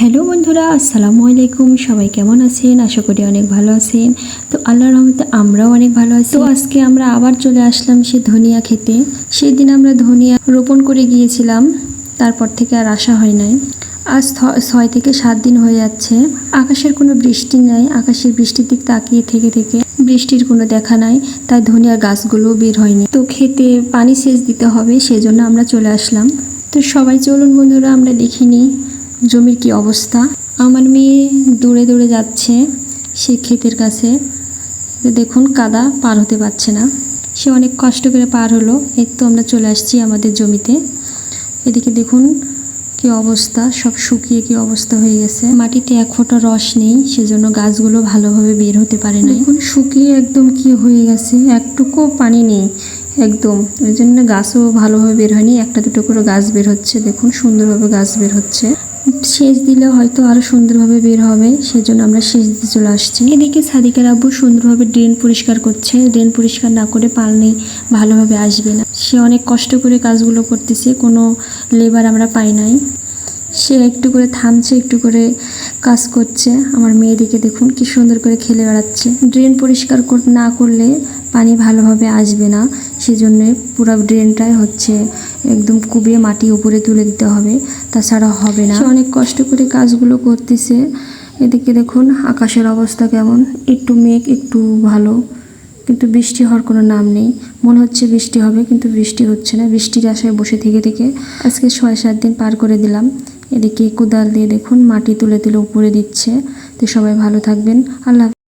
Hello বন্ধুরা, আসসালামু আলাইকুম। সবাই কেমন আছেন? আশা করি অনেক ভালো আছেন। তো আল্লাহর রহমতে আমরাও অনেক ভালো আছি। তো আজকে আমরা আবার চলে আসলাম সে ধনিয়া খেতে। সেই দিন আমরা ধনিয়া রোপণ করে গিয়েছিলাম, তারপর থেকে আর আসা হয় নাই। আজ ছয় থেকে সাত দিন হয়ে যাচ্ছে। আকাশের কোনো বৃষ্টি নাই। আকাশের বৃষ্টির দিক তাকিয়ে থেকে থেকে বৃষ্টির কোনো দেখা নাই। তাই ধনিয়ার গাছগুলো বের হয়নি। তো খেতে পানি সেচ দিতে হবে, সেজন্য আমরা চলে আসলাম। তো সবাই চলুন বন্ধুরা, আমরা দেখিনি জমির কি অবস্থা? আমার মেয়ে দূরে দূরে যাচ্ছে সে ক্ষেতের কাছে। দেখুন, কাদা পার হতে পারছে না। সে অনেক কষ্ট করে পার হলো। এই তো আমরা চলে আসছি আমাদের জমিতে। এদিকে দেখুন কি অবস্থা, সব শুকিয়ে কি অবস্থা হয়ে গেছে। মাটিতে এক ফোঁটা রস নেই, সেজন্য গাছগুলো ভালোভাবে বের হতে পারে না দেখুন, শুকিয়ে একদম কি হয়ে গেছে, একটুকু পানি নেই একদম। ওই জন্য গাছও ভালোভাবে বের হয়নি, একটা দুটো করে গাছ বের হচ্ছে। দেখুন, সুন্দরভাবে গাছ বের হচ্ছে। সেচ দিলে হয়তো আরও সুন্দরভাবে বের হবে, সেজন্য আমরা সেচ দিতে চলে আসছি। এদিকে সাদিকার আব্বু সুন্দরভাবে ড্রেন পরিষ্কার করছে। ড্রেন পরিষ্কার না করে পালনি ভালোভাবে আসবে না। সে অনেক কষ্ট করে কাজগুলো করতেছে, কোনো লেবার আমরা পাই নাই। সে একটু করে থামছে, একটু করে কাজ করছে। আমার মেয়েদিকে দেখুন কি সুন্দর করে খেলে বেড়াচ্ছে। ড্রেন পরিষ্কার কর- না করলে পানি ভালোভাবে আসবে না। সেজন্য পুরো ড্রেনটাই হচ্ছে একদম কুবিয়ে মাটি উপরে তুলে দিতে হবে, তাছাড়া হবে না। অনেক কষ্ট করে কাজগুলো করতেছে। এদিকে দেখুন আকাশের অবস্থা কেমন, একটু মেঘ, একটু ভালো, কিন্তু বৃষ্টি হওয়ার কোনো নাম নেই। মনে হচ্ছে বৃষ্টি হবে, কিন্তু বৃষ্টি হচ্ছে না। বৃষ্টির আশায় বসে থেকে থেকে আজকে ছয় সাত দিন পার করে দিলাম। এদিকে কোদাল দিয়ে দেখুন মাটি তুলে তুলে উপরে দিচ্ছে। তো সবাই ভালো থাকবেন। আল্লাহ।